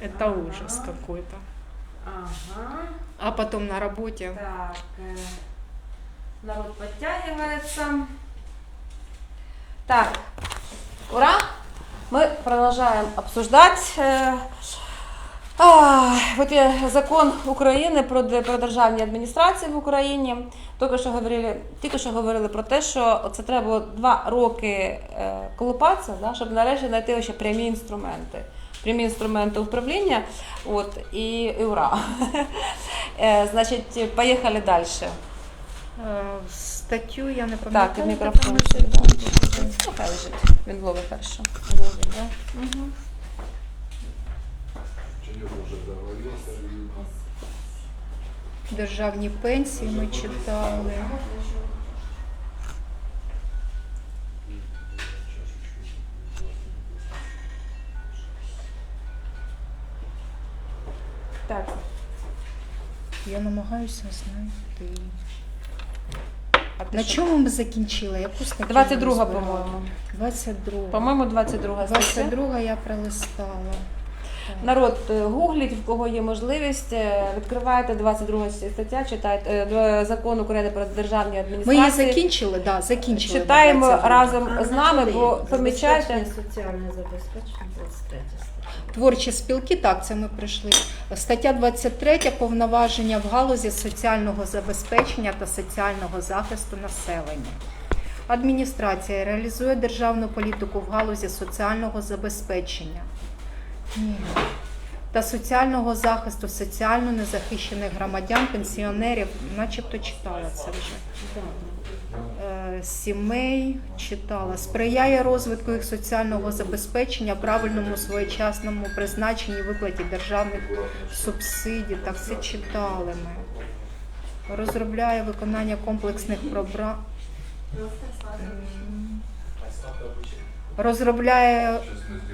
Это ужас какой-то. Ага. А потом на работе. Так. э, Народ подтягивается. Так. Ура! Мы продолжаем обсуждать. э, а, Вот є закон України про, де- про державні адміністрації в Україні. Тільки що говорили, тільки що говорили про те, що це треба було два роки е, колупатися, да, щоб нарешті знайти ще прямі інструменти. Прямі інструменти управління. От, і, і ура. Е, Значить, поїхали далі. Э, Статью я не пам'ятаю. і мікрофон. тому що- сюди. Ну, хай лежить. Він ловить хорошо. Ловить, да? Угу. Державні пенсії ми читали. Я намагаюся знайти. А На чому ми закінчили? Яку статтю? 22, ми по-моєму. 22. По-моєму, 22 стаття. 22 я пролистала. Народ, е, гугліть, в кого є можливість, е, відкриваєте 22 стаття, читайте е, закон України про державні адміністрації. Ми її закінчили? Да, закінчили. Читаємо 22. разом з нами, бо помічайте. Соціальне забезпечення 23 стаття. Творчі спілки, так, це ми прийшли. Стаття 23 повноваження в галузі соціального забезпечення та соціального захисту населення. Адміністрація реалізує державну політику в галузі соціального забезпечення та соціального захисту соціально незахищених громадян, пенсіонерів, начебто читала це вже. Е, сімей читала, сприяє розвитку їх соціального забезпечення, правильному своєчасному призначенні виплаті державних субсидій. Так все читали ми. Розробляє виконання комплексних програм. Розробляє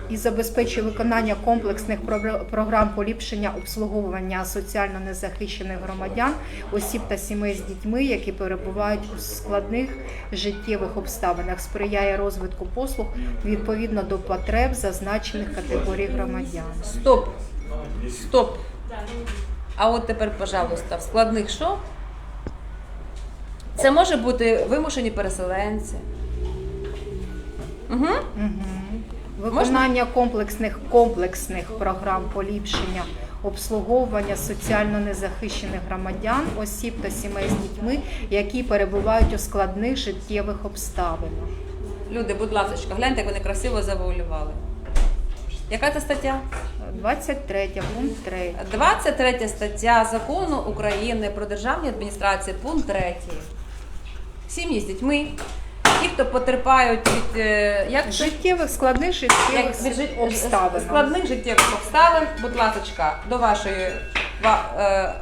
і забезпечує виконання комплексних програ- програм поліпшення обслуговування соціально незахищених громадян, осіб та сімей з дітьми, які перебувають у складних життєвих обставинах, сприяє розвитку послуг відповідно до потреб зазначених категорій громадян. Стоп. Стоп. А от тепер, пожалуйста, в складних що? Це може бути вимушені переселенці. Угу. Угу. Виконання комплексних комплексних програм поліпшення обслуговування соціально незахищених громадян, осіб та сімей з дітьми, які перебувають у складних життєвих обставинах. Люди, будь ласка, гляньте, як вони красиво завуалювали. Яка це стаття? 23 пункт 3. 23 стаття закону України про державні адміністрації, пункт 3. Сім'ї з дітьми, ті, хто потерпають від е, як? Життєвих складних життєвих як від жит- обставин. складних життєвих обставин, будь ласка, до вашої ва- е,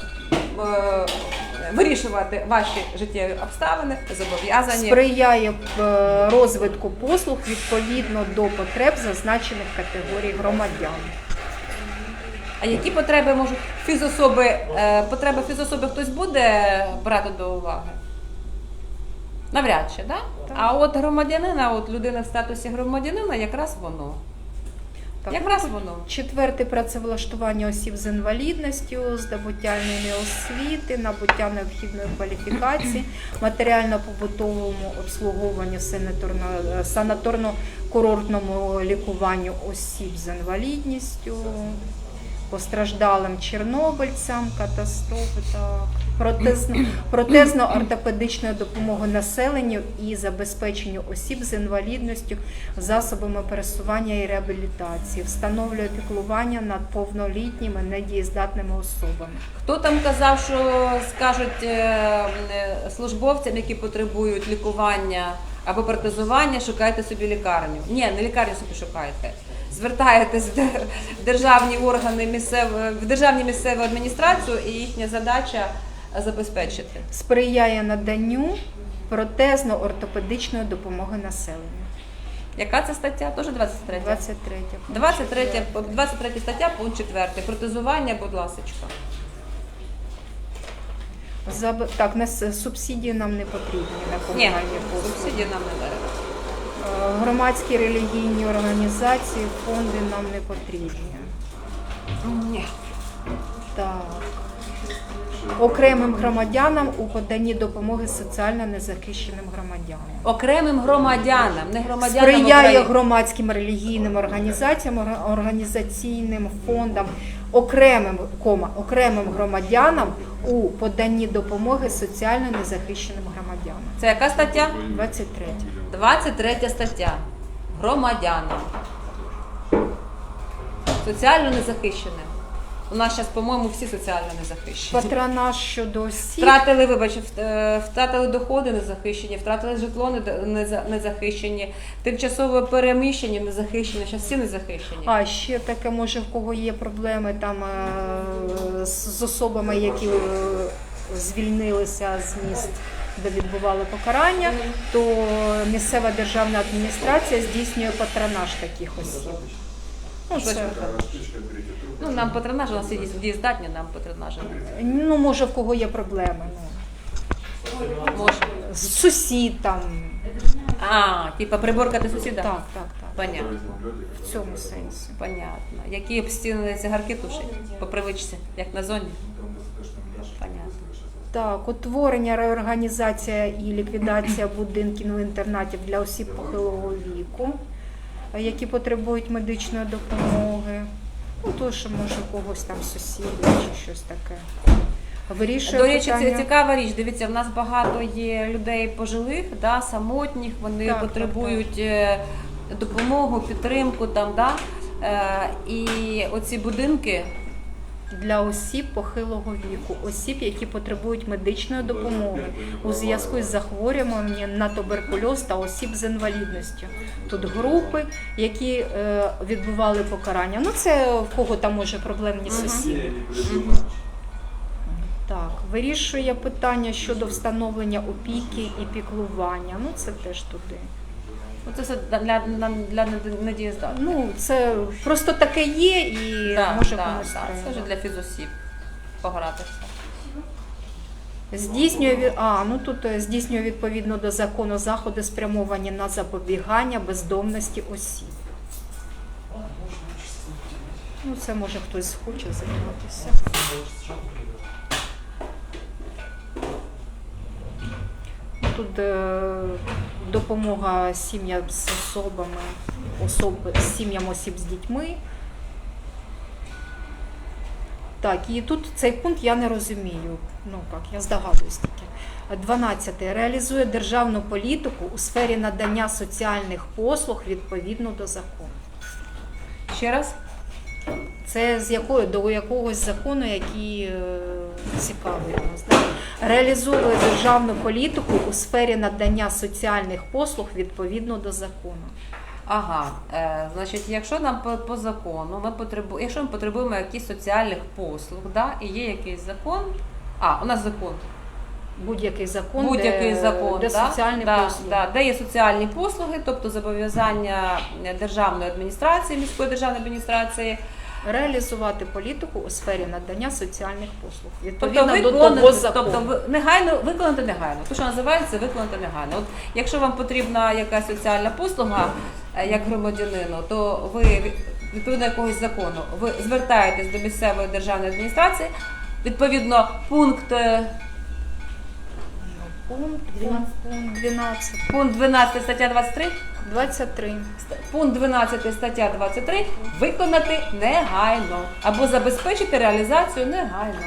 е, вирішувати ваші життєві обставини зобов'язані. Сприяє е, розвитку послуг відповідно до потреб зазначених категорій громадян. А які потреби можуть фізособи, е, потреби фізособи хтось буде брати до уваги? Навряд чи, да? А от громадянина, от людина в статусі громадянина, якраз воно. Так, Якраз воно. Четверте працевлаштування осіб з інвалідністю, здобуття освіти, набуття необхідної кваліфікації, матеріально-побутовому обслуговуванню санаторно- санаторно-курортному лікуванню осіб з інвалідністю, постраждалим чорнобильцям, катастрофи, так. Протезно, протезно-ортопедичної допомоги населенню і забезпеченню осіб з інвалідністю засобами пересування і реабілітації, встановлює піклування над повнолітніми недієздатними особами. Хто там казав, що скажуть е, е, службовцям, які потребують лікування або протезування, шукайте собі лікарню. Ні, не лікарню собі шукайте. Звертаєтесь в державні органи місцевої в державні місцеву адміністрацію, і їхня задача забезпечити. Сприяє наданню протезно-ортопедичної допомоги населенню. Яка це стаття? Теж 23. 23. 23, 23 стаття, пункт 4. Протезування, будь ласка. Заб... Так, нас субсидії нам не потрібні на комунальні послуги. субсидії нам не треба. Громадські релігійні організації, фонди нам не потрібні. Ні. Так. Окремим громадянам у поданні допомоги соціально незахищеним громадянам. Окремим громадянам, не громадянам Сприяє України. громадським релігійним організаціям, організаційним фондам, окремим, кома, окремим громадянам у поданні допомоги соціально незахищеним громадянам. Це яка стаття? 23. 23 стаття. Громадянам. Соціально незахищеним. У нас зараз, по-моєму, всі соціально незахищені. Патронаж щодо осіб. Втратили, вибач, е, втратили доходи незахищені, втратили житло незахищені, тимчасово переміщені незахищені, зараз всі незахищені. А ще таке, може, в кого є проблеми там е, з особами, які е, звільнилися з міст, де відбували покарання, то місцева державна адміністрація здійснює патронаж таких осіб. Ну, це, Ну, нам патронаж, у нас всі дієздатні, нам патронаж. ну, може, в кого є проблеми. Ну. Може. Сусід там. А, типа приборкати сусіда? Так, так, так. Понятно. В цьому сенсі. Понятно. Які обстінені цигарки тушать по привичці, як на зоні? Так, утворення, реорганізація і ліквідація будинків інтернатів для осіб похилого віку, е, які потребують медичної допомоги. Ну, то, що може когось там сусіди чи щось таке. Вирішує До речі, питання. це цікава річ. Дивіться, в нас багато є людей пожилих, да, самотніх, вони Так, потребують е, допомогу, підтримку там, да. Е, і оці будинки для осіб похилого віку, осіб, які потребують медичної допомоги у зв'язку із захворюванням на туберкульоз та осіб з інвалідністю. Тут групи, які е, відбували покарання. Ну це в кого там може проблемні сусіди. Так, вирішує питання щодо встановлення опіки і піклування. Ну це теж туди. Це все для, для, для недієздатних. Ну це просто таке є і Так, може так, комусь треба. Це вже для фізосіб погратися. Здійснює а, ну тут е, здійснює відповідно до закону заходи спрямовані на запобігання бездомності осіб. Ну, це може хтось хоче займатися. Тут е, допомога сім'ям з особами, особ, сім'ям осіб з дітьми. Так, і тут цей пункт я не розумію. Ну як, я здогадуюсь тільки. 12. Реалізує державну політику у сфері надання соціальних послуг відповідно до закону. Ще раз? Це з якої до якогось закону, який е, цікавий нас. Да? Реалізує державну політику у сфері надання соціальних послуг відповідно до закону. Ага, е, значить, якщо нам по, по закону ми потребуємо, якщо ми потребуємо якихось соціальних послуг, да, і є якийсь закон, а у нас закон, Будь-який закон, будь-який де, закон, де да, соціальні да, послуги. Да, де є соціальні послуги, тобто зобов'язання державної адміністрації, міської державної адміністрації, Реалізувати політику у сфері надання соціальних послуг тобто до виконати, того закону. тобто ви- негайно виконати негайно. То, що називається виконати негайно. От якщо вам потрібна якась соціальна послуга е, як громадянину, то ви відповідно якогось закону ви звертаєтесь до місцевої державної адміністрації. Відповідно, пункт е, пункт 12. пункт 12 стаття 23, 23. пункт 12 стаття 23 виконати негайно або забезпечити реалізацію негайно.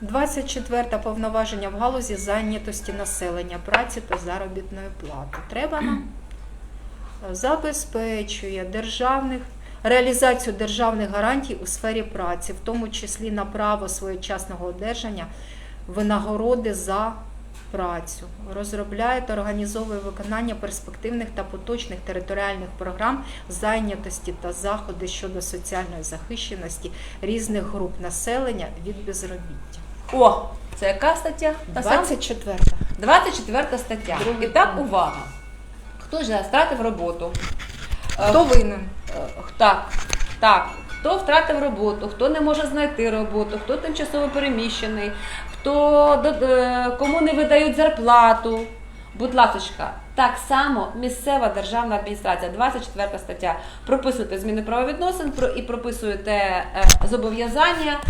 24 повноваження в галузі зайнятості населення, праці та заробітної плати. Треба нам? Забезпечує державних реалізацію державних гарантій у сфері праці, в тому числі на право своєчасного одержання винагороди за працю, розробляє та організовує виконання перспективних та поточних територіальних програм зайнятості та заходи щодо соціальної захищеності різних груп населення від безробіття. О, це яка стаття? Та сама? 24. 24 стаття. І так, увага. Хто ж втратив роботу? Е, Хто винен? е, Так, так. Хто втратив роботу, хто не може знайти роботу, хто тимчасово переміщений, хто кому не видають зарплату. Будь ласка, Так само місцева державна адміністрація, 24 стаття. Прописуєте зміни правовідносин і прописуєте е, зобов'язання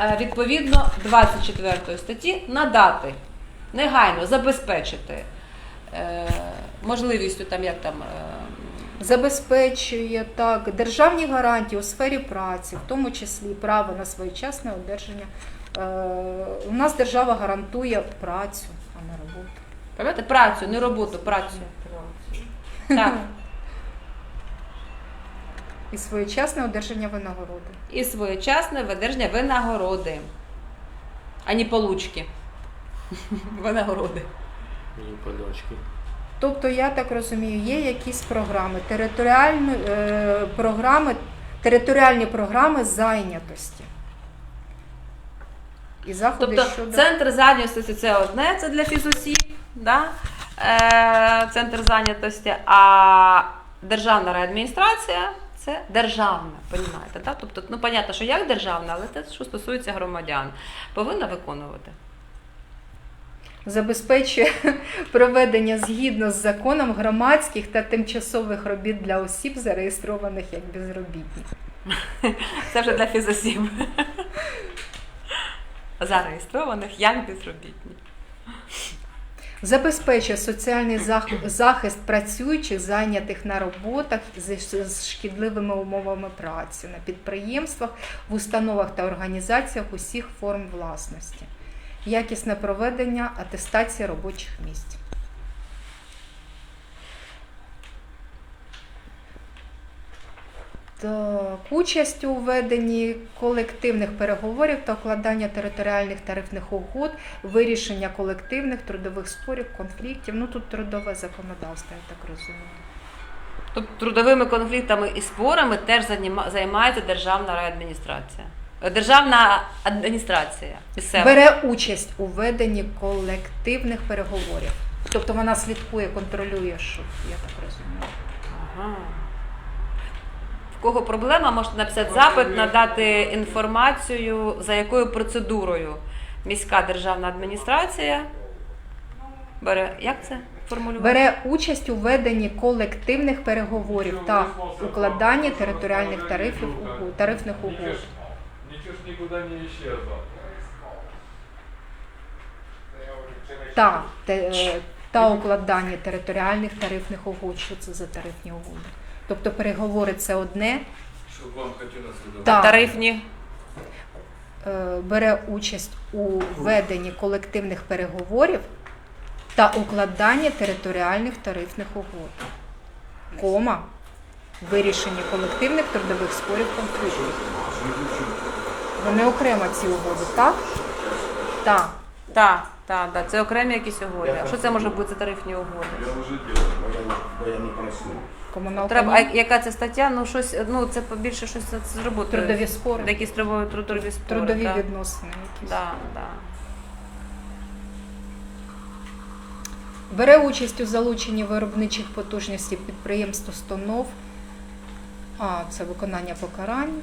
е, відповідно 24 статті надати, негайно забезпечити е, можливістю там як там. Забезпечує так державні гарантії у сфері праці, в тому числі право на своєчасне одержання. Е, У нас держава гарантує працю, а не роботу. Пам'ятаєте, працю, не роботу, працю. Так. І своєчасне одержання винагороди. І своєчасне видержання винагороди, а не получки. Винагороди. Мені подачки. Тобто, я так розумію, є якісь програми, територіальні е, програми, територіальні програми зайнятості. І заходи Тобто щодо центр зайнятості це одне, це для фізосіб, да? е, центр зайнятості, а державна реадміністрація це державна, понімаєте, да? Тобто, ну, понятно, що як державна, але те, що стосується громадян, повинна виконувати. забезпечує проведення згідно з законом громадських та тимчасових робіт для осіб, зареєстрованих як безробітні. Це вже для фізосіб. Зареєстрованих як безробітні. Забезпечує соціальний зах- захист працюючих, зайнятих на роботах з шкідливими умовами праці на підприємствах, в установах та організаціях усіх форм власності, якісне проведення атестації робочих місць. Участь у веденні колективних переговорів та укладання територіальних тарифних угод, вирішення колективних трудових спорів, конфліктів. Ну тут трудове законодавство, я так розумію. Тобто трудовими конфліктами і спорами теж займається державна реадміністрація. Е, Державна адміністрація місцева. Бере участь у веденні колективних переговорів. Тобто вона слідкує, контролює, що я так розумію. Ага. Кого проблема, можете написати запит, надати інформацію, за якою процедурою міська державна адміністрація бере. Як це формулювати? Бере участь у веденні колективних переговорів та укладанні територіальних тарифів угод, тарифних угод. Ничего ж никуда не та, те- е, та укладання територіальних тарифних угод. Що це за тарифні угоди? Тобто переговори це одне, Чтобы вам хотелось туда. Тарифні. е, бере участь у веденні колективних переговорів та укладанні територіальних тарифних угод. Кома. Вирішення колективних трудових спорів конфліктів. Вони окремо ці угоди, так? Так. Так, так, так. Це окремі якісь угоди. А що це може бути за тарифні угоди? Я уже делал. Бо я не проснув. Комуналка. Треба, а яка це стаття? Ну щось, ну це більше щось з з роботи. Трудові спори. Якісь трудові, трудові спори. Трудові да. відносини якісь. Да, да. Бере участь у залученні виробничих потужностей підприємств, установ. А, це виконання покарань.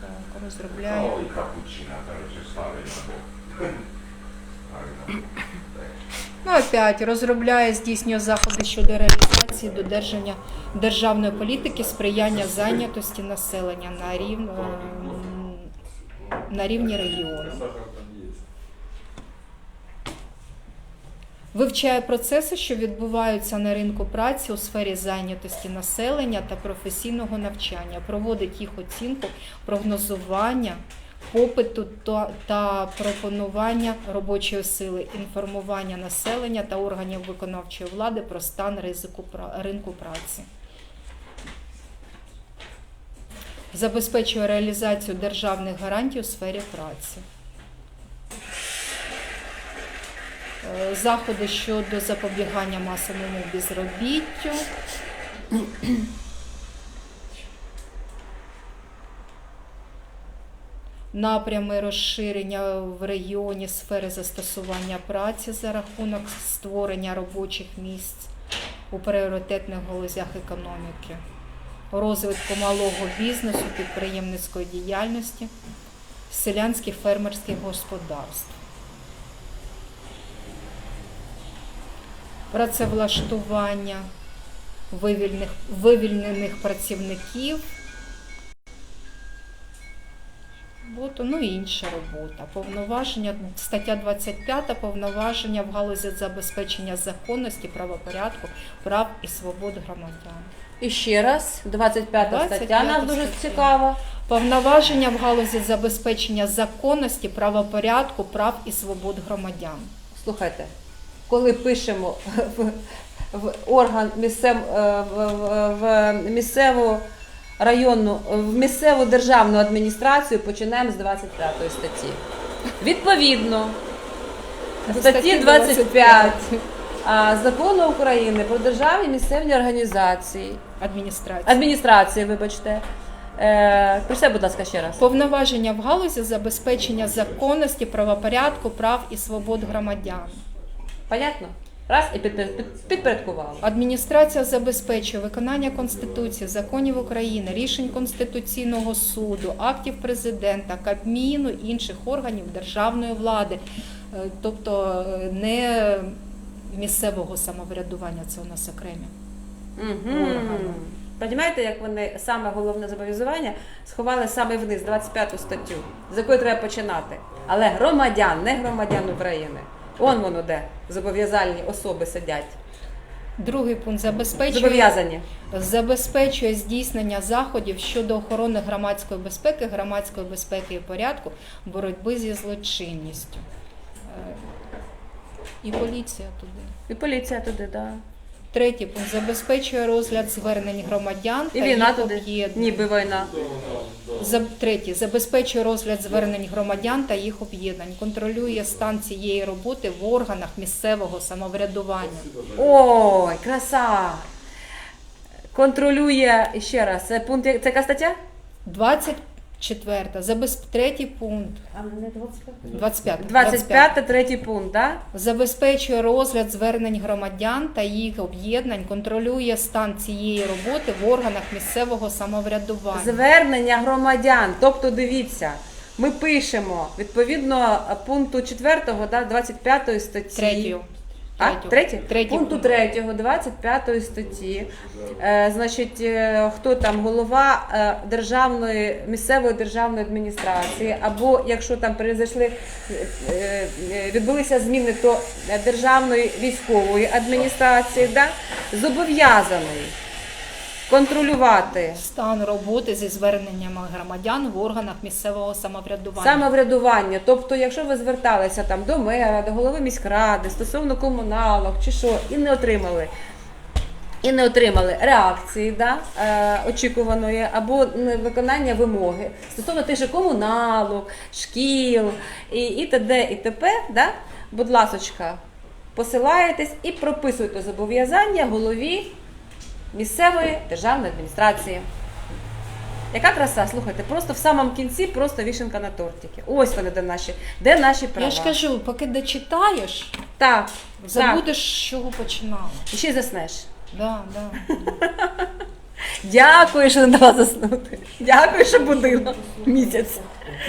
Так, розробляє. Ой, капучино, короче, старий набор. Ну, опять розробляє, здійснює заходи щодо реалізації додержання державної політики, сприяння зайнятості населення на рівні, на рівні регіону. Вивчає процеси, що відбуваються на ринку праці у сфері зайнятості населення та професійного навчання, проводить їх оцінку, прогнозування, попиту та, пропонування робочої сили, інформування населення та органів виконавчої влади про стан ризику пра- ринку праці. Забезпечує реалізацію державних гарантій у сфері праці. Е, заходи щодо запобігання масовому безробіттю. Напрями розширення в регіоні сфери застосування праці за рахунок створення робочих місць у пріоритетних галузях економіки, розвитку малого бізнесу, підприємницької діяльності, селянських фермерських господарств. працевлаштування вивільнених працівників. Роботу, ну і інша робота. Повноваження, стаття 25, повноваження в галузі забезпечення законності, правопорядку, прав і свобод громадян. І ще раз, 25 стаття нас дуже цікава. Повноваження в галузі забезпечення законності, правопорядку, прав і свобод громадян. Слухайте, коли пишемо в, в орган місцев, е, в, в, в місцеву районну, в місцеву державну адміністрацію, починаємо з 25 статті. Відповідно, статті 25 а, закону України про державні місцеві організації, Адміністрація. адміністрації, вибачте. Е, прочитай, будь ласка, ще раз. Повноваження в галузі забезпечення законності, правопорядку, прав і свобод громадян. Понятно? Раз і підпорядкували. Адміністрація забезпечує виконання Конституції, законів України, рішень Конституційного суду, актів президента, Кабміну, інших органів державної влади, Е, тобто е, не місцевого самоврядування, це у нас окремі. Угу. Понімаєте, як вони саме головне зобов'язання сховали саме вниз, 25 статтю, з якої треба починати. Але громадян, не громадян України. Он воно де зобов'язальні особи сидять. Другий пункт забезпечує Зобов'язані. забезпечує здійснення заходів щодо охорони громадської безпеки, громадської безпеки і порядку, боротьби зі злочинністю. Е, І поліція туди. І поліція туди, так. Да. Третій пункт забезпечує розгляд звернень громадян І та війна їх туди. об'єднань. Ніби війна. За третє забезпечує розгляд звернень громадян та їх об'єднань. Контролює стан цієї роботи в органах місцевого самоврядування. Ой, краса! Контролює ще раз. Це пункт, це яка стаття? 24. Забез... Третій пункт. А не 25? 25. 25 третій пункт. Да? Забезпечує розгляд звернень громадян та їх об'єднань, контролює стан цієї роботи в органах місцевого самоврядування. Звернення громадян. Тобто, дивіться, ми пишемо відповідно пункту 4 да, 25 статті. Третю. А, третє? Третій Пункту пункт. 3, 25 статті. Е, значить, е, хто там голова е, державної місцевої державної адміністрації, або якщо там перейшли, е, е, відбулися зміни, то державної військової адміністрації, да, зобов'язаний контролювати Стан роботи зі зверненнями громадян в органах місцевого самоврядування. Самоврядування, тобто, якщо ви зверталися там до мера, до голови міськради стосовно комуналок чи що, і не отримали. І не отримали реакції да, е, очікуваної або виконання вимоги стосовно тих же комуналок, шкіл і, і т.д. і т.п. Да, будь ласочка, посилаєтесь і прописуйте зобов'язання голові місцевої державної адміністрації. Яка краса, слухайте, просто в самому кінці просто вішенка на тортики. Ось вони де наші, де наші права. Я ж кажу, поки дочитаєш, так, забудеш, з чого починала. І ще й заснеш. Да, да. Дякую, що не дала заснути. Дякую, що будила місяць.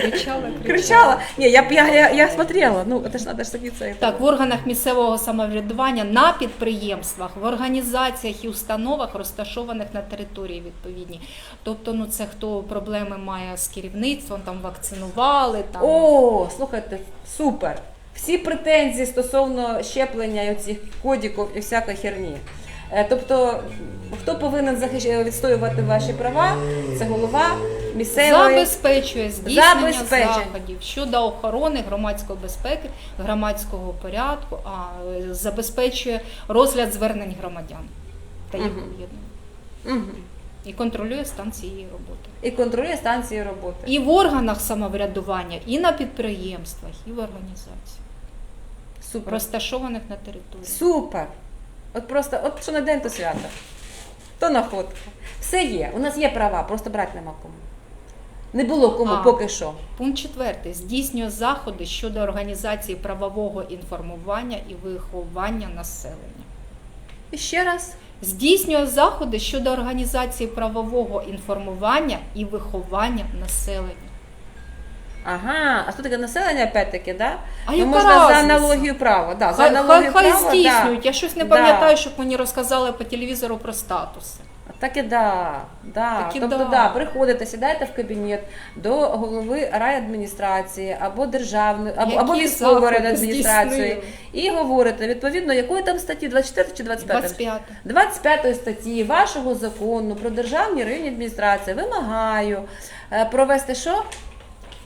Кричала, кричала. Кричала. Ні, я, я, я, я смотрела. Ну, це ж треба ж таки це. Так, в органах місцевого самоврядування на підприємствах, в організаціях і установах, розташованих на території відповідній. Тобто, ну це хто проблеми має з керівництвом, там вакцинували, там О, слухайте, супер. Всі претензії стосовно щеплення і оцих кодіків і всякої херні. Е, Тобто, хто повинен захищ... відстоювати ваші права? Це голова місцевої. забезпечує здійснення Забезпечення. заходів щодо охорони громадської безпеки, громадського порядку, а е, забезпечує розгляд звернень громадян та їх Мгм. об'єднань. Угу. І контролює стан цієї роботи. І контролює станції роботи. І в органах самоврядування, і на підприємствах, і в організаціях, Супер. розташованих на території. Супер. От просто, от що на день, то свято. То находка. Все є. У нас є права, просто брати нема кому. Не було кому А. поки що. Пункт четвертий. Здійснює заходи щодо організації правового інформування і виховання населення. І ще раз. Здійснює заходи щодо організації правового інформування і виховання населення. Ага, а що таке населення опять-таки, да? А ну, яка можна за разниця? аналогію права. Да, за Хай, хай, аналогію хай права, здійснюють. Я щось не Да. пам'ятаю, щоб мені розказали по телевізору про статуси. Да. Так і да. да. Так і тобто, да. да. приходите, сідаєте в кабінет до голови райадміністрації або державної, або, або Які військової заходи райадміністрації здійснили? і говорите, відповідно, якої там статті, 24 чи 25? 25. 25 статті вашого закону про державні районні адміністрації вимагаю е, провести що?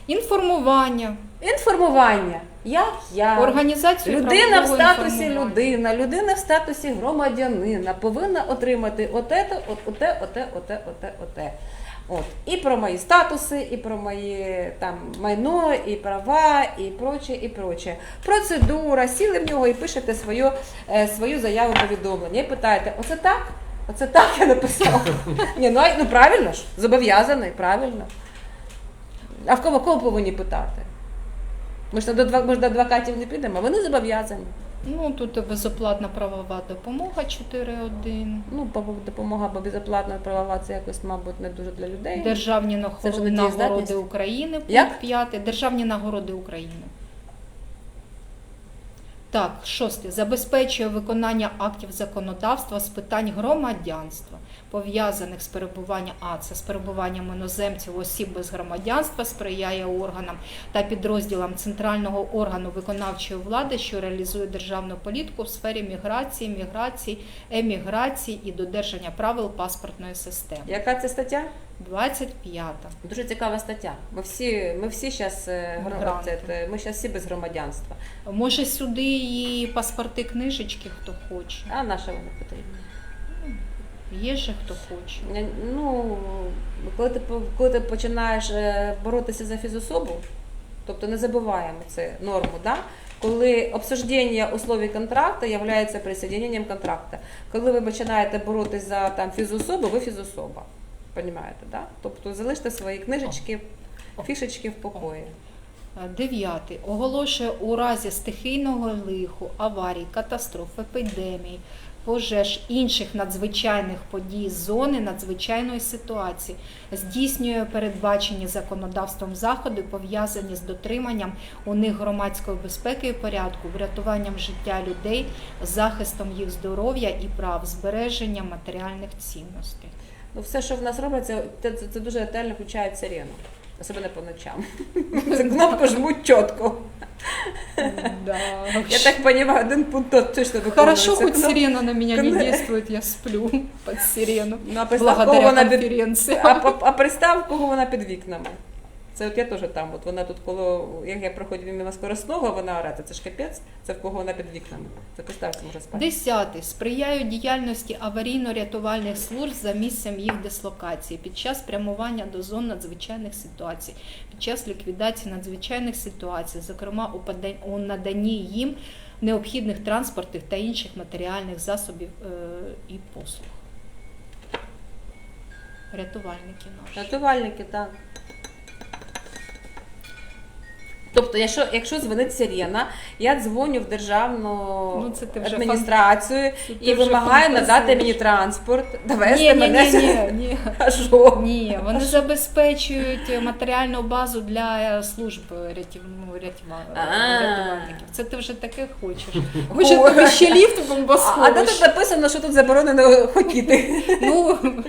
Інформування, Інформування. Як я? організацію Людина в статусі людина, людина в статусі громадянина повинна отримати оте, от, оте, оте, оте, оте, оте. От. І про мої статуси, і про мої там майно, і права, і проче, і проче. Процедура, сіли в нього і пишете свою, е, свою заяву повідомлення. І питаєте, оце так? Оце так я написав. Ні, ну, ну правильно ж, зобов'язаний, правильно. А в кого кого повинні питати? Ми ж до ми ж до адвокатів не підемо, а вони зобов'язані. Ну, тут безоплатна правова допомога 4.1. Ну, допомога бо безоплатна правова, це якось, мабуть, не дуже для людей. Державні нагороди, України. Пункт 5. Державні нагороди України. Так, шосте. Забезпечує виконання актів законодавства з питань громадянства, пов'язаних з перебуванням А, це з перебуванням іноземців, осіб без громадянства, сприяє органам та підрозділам центрального органу виконавчої влади, що реалізує державну політику в сфері міграції, міграції, еміграції і додержання правил паспортної системи. Яка це стаття? 25. Дуже цікава стаття. Ми всі, ми всі зараз Мігранти. ми зараз всі без громадянства. Може сюди і паспорти книжечки, хто хоче. А наша вони потрібні? Є же хто хоче. Е, Ну, коли ти, коли ти починаєш е, боротися за фізособу, тобто не забуваємо це норму, да? коли обсуждення условий контракту є присоединенням контракту. Коли ви починаєте боротися за там, фізособу, ви фізособа. Понімаєте, да? Тобто залиште свої книжечки, фішечки в покої. Е, Дев'ятий. Оголошує у разі стихійного лиху, аварій, катастроф, епідемій, пожеж інших надзвичайних подій зони надзвичайної ситуації, здійснює передбачені законодавством заходи, пов'язані з дотриманням у них громадської безпеки і порядку, врятуванням життя людей, захистом їх здоров'я і прав, збереженням матеріальних цінностей. Ну, все, що в нас робиться, це, це, це дуже ретельно включають сирену. Особливо по ночам. Це кнопку жмуть чітко. Я так розумію, один пункт точно виконується. Хорошо, хоть сирена на меня не действует, я сплю під сирену. Ну, а представ, кого Благодаря вона під... конференции. а, а, а представ, кого вона під вікнами. Це от я теж там, от вона тут коло, як я проходжу мимо скоросного, вона орати, це ж капець, це в кого вона під вікнами. Це представте, може спати. Десятий. Сприяють діяльності аварійно-рятувальних служб за місцем їх дислокації під час прямування до зон надзвичайних ситуацій, під час ліквідації надзвичайних ситуацій, зокрема у у наданні їм необхідних транспортних та інших матеріальних засобів е, і послуг. Рятувальники наші. Рятувальники, так. Тобто, якщо, якщо дзвонить сирена, я дзвоню в державну Ну, це ти вже адміністрацію Це ти і вимагаю надати мені транспорт, довести Ні, мене. ні, ні, ні. А що? Ні, вони забезпечують матеріальну базу для служб рятів, ну, рятива- рятувальників. Це ти вже таке хочеш. Ж тобі ще ліфт в А, а де тут написано, що тут заборонено хотіти? Ну,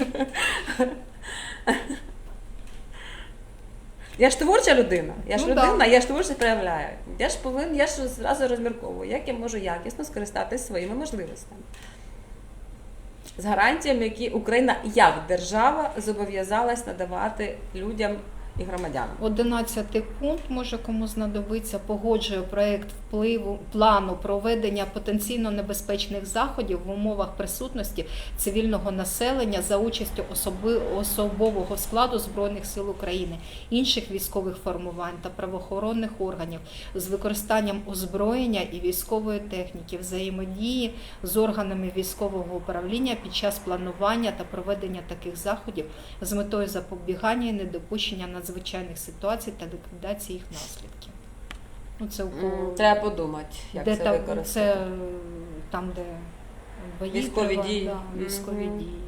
Я ж творча людина. Я ж Ну, людина, да. я ж творчість проявляю. Я ж повинен, я ж зразу розмірковую, як я можу якісно скористатися своїми можливостями. З гарантіями, які Україна як держава зобов'язалась надавати людям і громадянам. Одинадцятий пункт може кому знадобиться. Погоджує проект впливу плану проведення потенційно небезпечних заходів в умовах присутності цивільного населення за участю особи, особового складу збройних сил України, інших військових формувань та правоохоронних органів з використанням озброєння і військової техніки, взаємодії з органами військового управління під час планування та проведення таких заходів з метою запобігання і недопущення надзвичайних ситуацій та ліквідації їх наслідків. Ну, це у Треба подумати, як де це там, використати. це там, де бої Військові тривають, дії. Да, військові Мгм. дії.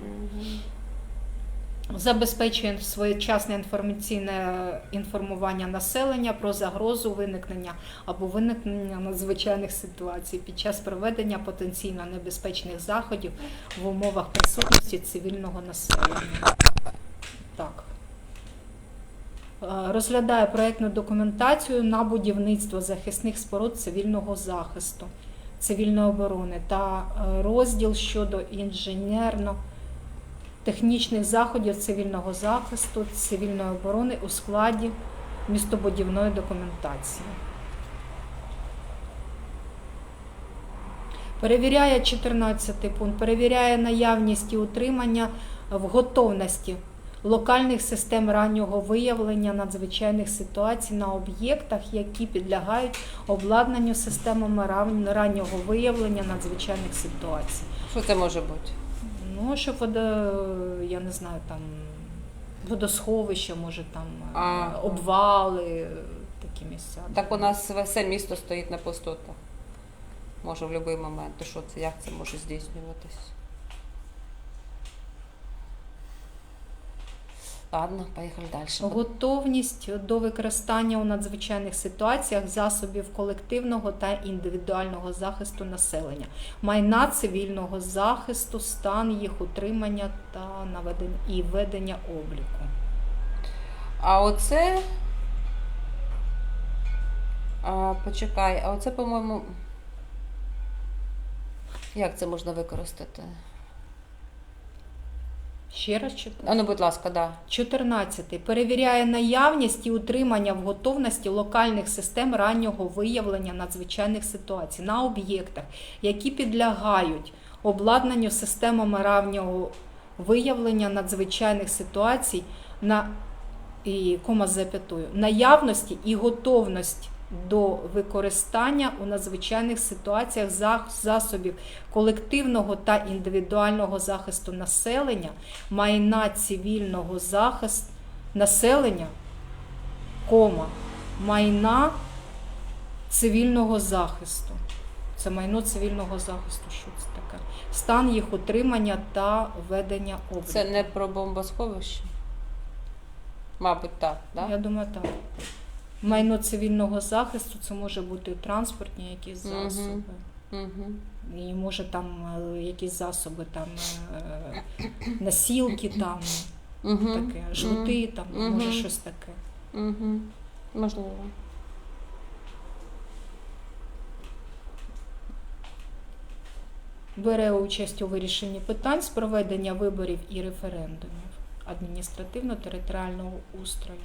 Забезпечує своєчасне інформаційне інформування населення про загрозу виникнення або виникнення надзвичайних ситуацій під час проведення потенційно небезпечних заходів в умовах присутності цивільного населення. Так. Е, Розглядає проєктну документацію на будівництво захисних споруд цивільного захисту, цивільної оборони та е, розділ щодо інженерно технічних заходів цивільного захисту, цивільної оборони у складі містобудівної документації. Перевіряє 14 пункт, перевіряє наявність і утримання в готовності локальних систем раннього виявлення надзвичайних ситуацій на об'єктах, які підлягають обладнанню системами ран- раннього виявлення надзвичайних ситуацій. Що це може бути? Ну, щоб вода, я не знаю, там водосховище, може там е, Ага. обвали, е, такі місця. Так у нас все місто стоїть на пустотах. Може в будь-який момент. То що це, як це може здійснюватись? Ладно, поїхали далі. Готовність до використання у надзвичайних ситуаціях засобів колективного та індивідуального захисту населення, майна цивільного захисту, стан їх утримання та наведення і ведення обліку. А оце. А, почекай, а оце, по-моєму. Як це можна використати? Ще раз читаю. А ну, будь ласка, да. 14. Перевіряє наявність і утримання в готовності локальних систем раннього виявлення надзвичайних ситуацій на об'єктах, які підлягають обладнанню системами раннього виявлення надзвичайних ситуацій на і кома з запятою, наявності і готовність до використання у надзвичайних ситуаціях засобів колективного та індивідуального захисту населення, майна цивільного захисту населення, кома, майна цивільного захисту. Це майно цивільного захисту. Що це таке? Стан їх утримання та ведення обліку. Це не про бомбосховище? Мабуть, так, да? Я думаю, так. Майно цивільного захисту це може бути транспортні якісь засоби. Угу. І може там е, якісь засоби, там е, насілки, там Угу. таке, жгути, там, може Мгм. щось таке. Угу. Можливо. Бере участь у вирішенні питань з проведення виборів і референдумів адміністративно-територіального устрою.